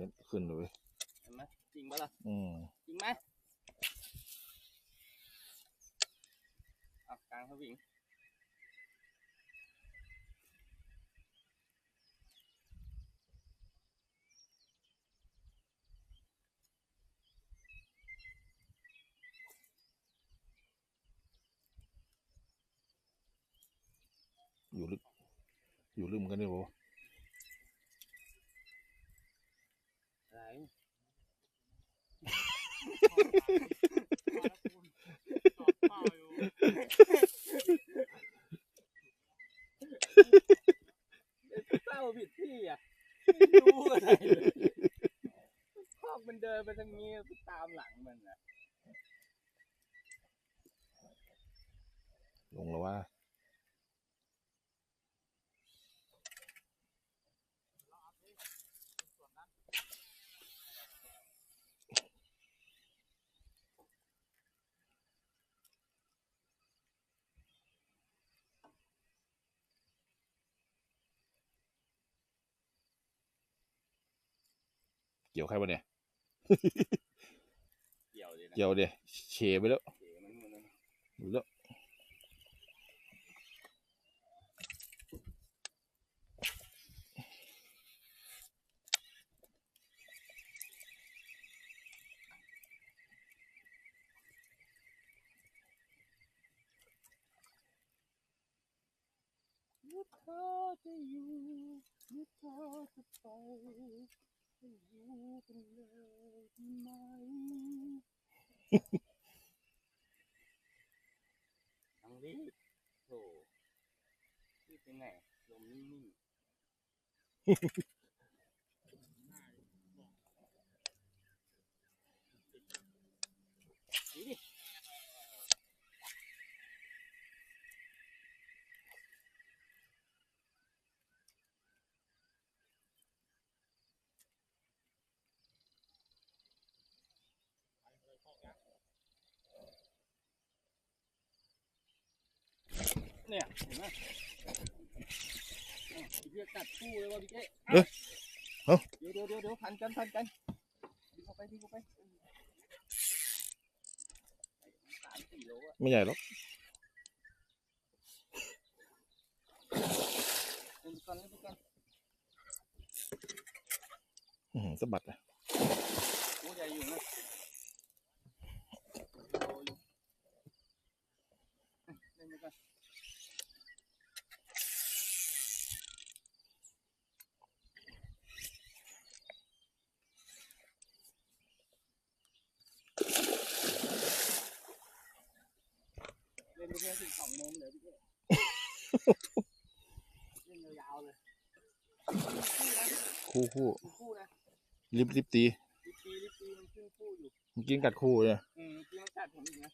ม็ดขึ้นเลยเว้ยเห็นไหมจริงปะล่ะอืมจริงไหมอะกลางสวิงอยู่ลึกอยู่ลึกเหมือนกันเนี่ยโบ อะไรเศร้าผิดที่อะไม่รู้อะไรเลยพอกมันเดินไปทางนี้ก็ตามหลังมันอะ ลงแล้วว่าเกี่ยวใครวะเนี่ย เกี่ยวเลยนะเกี่ยวเดียเชไปแล้วเกี่ยวมันมันอยู่แล้ว ยุทธาจะอยู่ยุทธาจะไปจะอยู่กันเลยดีไหมทางนี้โถนี่เป็นไงลมนิ่งๆ เนี่ยเห็นไหมอะพี่เพื่อกัดคู่เลยว่ะพี่เจ๊เอ้ยเอ้าเดี๋ยวเดี๋ยวเดี๋ยวเดี๋ยวพันกันพันกันดึงเข้าไปดึงเข้าไปสามสี่โลอะไม่ใหญ่หรอกเล่นไปก่อนเล่นไปก่อนอื้อหือสะบัดอะโอ้ใหญ่อยู่นะโลอยู่เล่นไปก่อนเล่นไปเพื่อถึง สองโมงเดี๋ยวพี่เจ๊เล่นยาวๆเลยคู่คู่คู่นะลิบลิบตีลิปปีลิปปีมันขึ้นคู่อยู่ เมื่อกินกัดคู่เลยอืมเมื่อกี้มันกัดผมอีกนะ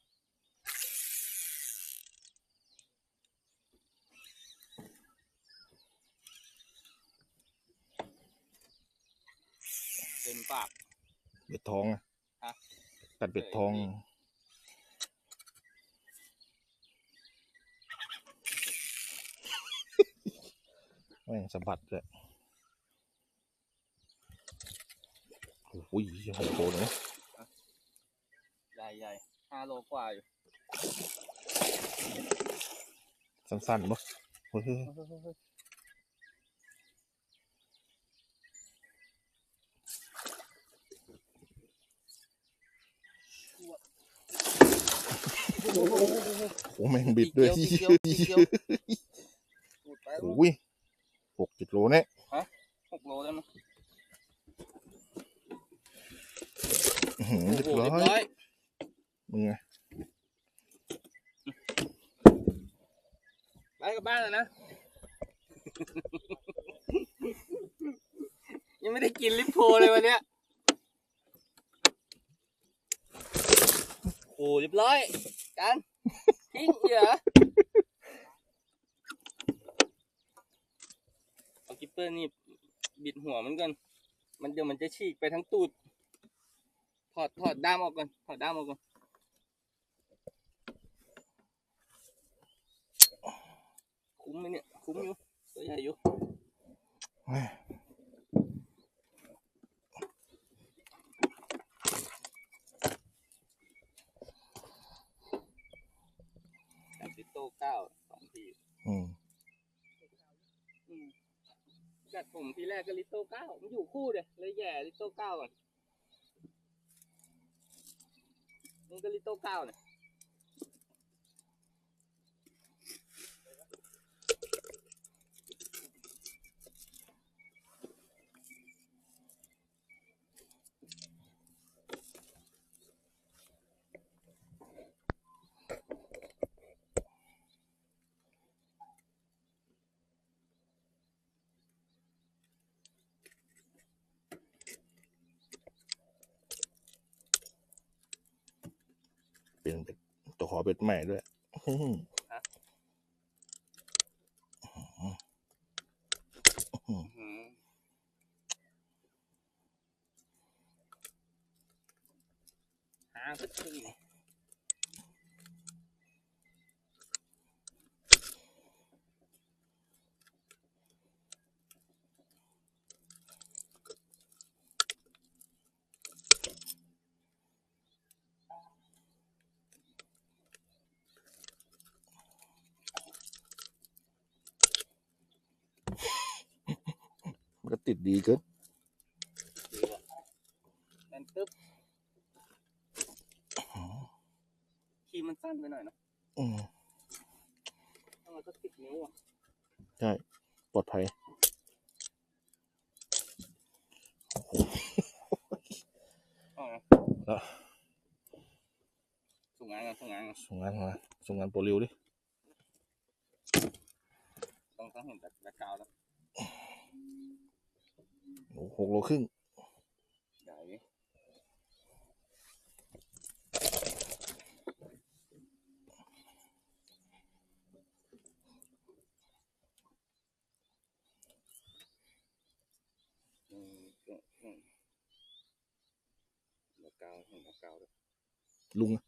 เต็มปาก เบ็ดทองอะฮะ กัดเบ็ดทอง เออ แม่งสะบัดเลยโอ้โหหกโลเลยนะใหญ่ใหญ่ห้าโลกว่าอยู่ สั้นๆปะเฮ้ยเฮ้ยเฮ้ยโอ้แม่งบิดด้วยอีกเดียวอีกเดียวอีกเดียวหมดไปแล้วโอ้ย หกเจ็ดโลเนี่ยหกโลได้ไหมอื้อหือโอ้เรียบโหร้อเรียบร้อยยมึงไงไปกลับบ้านแล้วนะ ยังไม่ได้กินลิปโพเลยวันเนี้ยโอ้เรียบร้อยกันทิ้งเหรอ เตอร์นี่บิดหัวมันกันมันเดี๋ยวมันจะฉีกไปทั้งตูด ถอดถอดด้ามออกก่อน ถอดด้ามออกก่อน คุ้มไหมเนี่ย คุ้มอยู่ ตัวใหญ่อยู่แอมปิโตเก้าสองทีอืม กัดผมทีแรกก็ลิโต้เก้ามันอยู่คู่เดียเลยแย่ลิโต้เก้าก่อนมันก็ลิโต้เก้าเนี่ย ขอเป็ดใหม่ด้วยหางก็ตี ติดดีเกินดีว่ะแน่นตึ๊บคีย์มันสั้นไปหน่อยเนอะอืมต้องเอาสักสิบนิ้วอะใช่ปลอดภัยเอาไงแล้วส่งงานกันส่งงานกันส่งงานมาส่งงานโปรลิวดิต้องต้องเห็นแต่แต่กาวแล้ว โอ้หกโลครึ่งใหญ่ดิอืมอืมอืมแต่กาวเห็นแต่กาวด้วยลุงอะ